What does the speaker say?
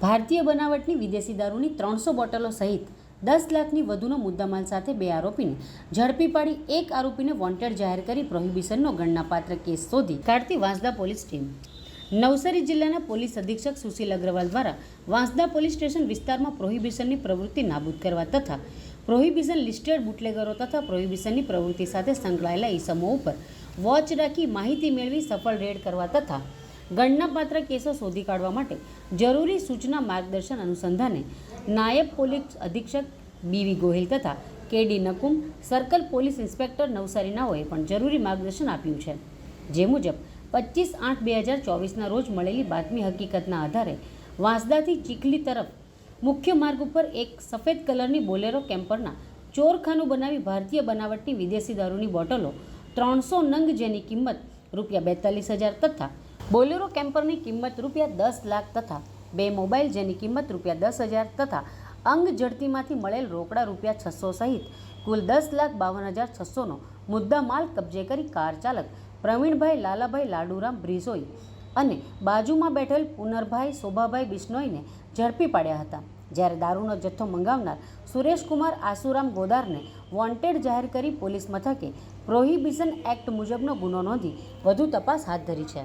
ભારતીય બનાવટની વિદેશી દારૂની ત્રણસો બોટલો સહિત દસ લાખની વધુનો મુદ્દામાલ સાથે બે આરોપીને ઝડપી પાડી એક આરોપીને વોન્ટેડ જાહેર કરી પ્રોહિબિશનનો ગણનાપાત્ર કેસ શોધી કાઢતી વાંસદા પોલીસ ટીમ. નવસારી જિલ્લાના પોલીસ અધિક્ષક સુશીલ અગ્રવાલ દ્વારા વાંસદા પોલીસ સ્ટેશન વિસ્તારમાં પ્રોહિબિશનની પ્રવૃત્તિ નાબૂદ કરવા તથા પ્રોહિબિશન લિસ્ટેડ બુટલેગરો તથા પ્રોહિબિશનની પ્રવૃત્તિ સાથે સંકળાયેલા ઈસમો ઉપર વોચ રાખી માહિતી મેળવી સફળ રેડ કરવા તથા ગણનાપાત્ર કેસો શોધી કાઢવા માટે જરૂરી સૂચના માર્ગદર્શન અનુસંધાને નાયબ પોલીસ અધિક્ષક બીવી ગોહિલ તથા KD Nakum, circle police inspector નવસારીનાઓએ પણ જરૂરી માર્ગદર્શન આપ્યું છે. જે મુજબ, પચીસ આઠ બે હજાર ચોવીસના રોજ મળેલી બાતમી હકીકતના આધારે વાંસદાથી ચીખલી તરફ મુખ્ય માર્ગ ઉપર એક સફેદ કલરની બોલેરો કેમ્પરના ચોરખાનું બનાવી ભારતીય બનાવટની વિદેશી દારૂની બોટલો ત્રણસો નંગ જેની કિંમત રૂપિયા બેતાલીસ હજાર તથા બોલેરો કેમ્પરની કિંમત રૂપિયા દસ લાખ તથા બે મોબાઈલ જેની કિંમત રૂપિયા દસ હજાર તથા અંગ જડતીમાંથી મળેલ રોકડા રૂપિયા છસો સહિત કુલ દસ લાખ બાવન હજાર છસોનો મુદ્દા માલ કબજે કરી કાર ચાલક પ્રવીણભાઈ લાલાભાઈ લાડુરામ બ્રિઝોઈ અને બાજુમાં બેઠેલ પુનરભાઈ શોભાભાઈ બિશ્નોઈને ઝડપી પાડ્યા હતા. જ્યારે દારૂનો જથ્થો મંગાવનાર સુરેશકુમાર આસુરામ ગોદારને વોન્ટેડ જાહેર કરી પોલીસ મથકે પ્રોહિબિશન એક્ટ મુજબનો ગુનો નોંધી વધુ તપાસ હાથ ધરી છે.